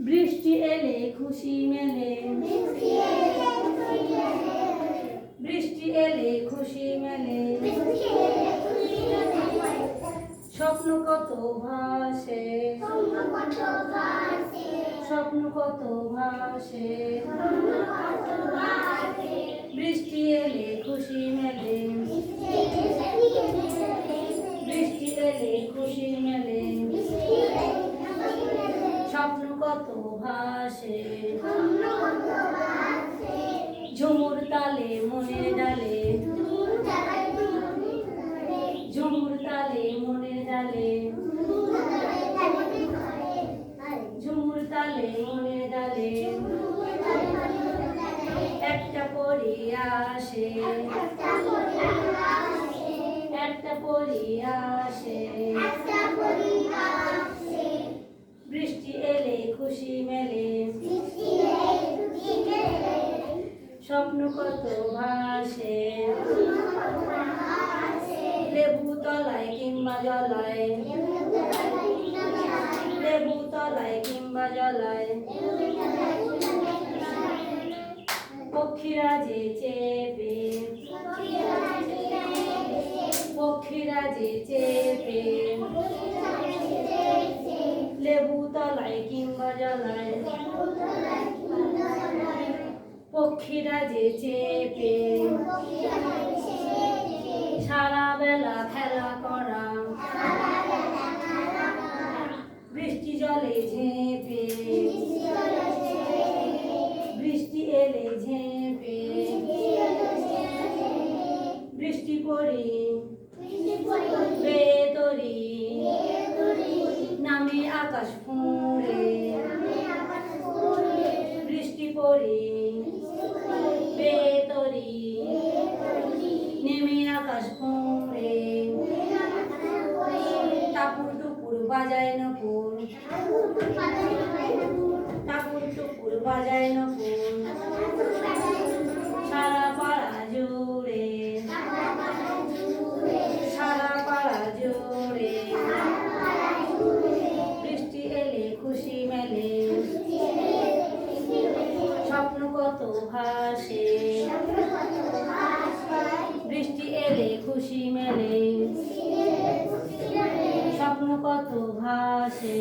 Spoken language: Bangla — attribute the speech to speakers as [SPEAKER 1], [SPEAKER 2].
[SPEAKER 1] বৃষ্টি এলে খুশি মেলে। বৃষ্টি এলে খুশি মেলে। স্বপ্ন কত ভাসে। স্বপ্ন কত ভাসে। বৃষ্টি এলে খুশি মেলে। বৃষ্টি এলে খুশি মেলে। কত ভাসে ঝুমুর তালে মনের ডালে। ঝুমুর তালে মনের ডালে। ঝুমুর তালে মনের ডালে। একটা পরি আসে। একটা পরি আসে। কত ভাসে। লেবু তলায় কিংবা জলায়। লেবু তলায় কিংবা জলায়। পক্ষীরা যে চেপে। পক্ষীরা যে চেপে। লেবু তলায় কিংবা জলায়। পক্ষীরা যে চেপে, সারা বেলা খেলা করা, বৃষ্টি জলে ঝেঁপে, বৃষ্টি এলে ঝেঁপে, বৃষ্টি পড়ি বেতরি নামে আকাশ ফুঁড়ে টাপুর টুপুর বাজায় নপুর টাপুর টুপুর বাজায় মেলে স্বপ্ন কত ভাসে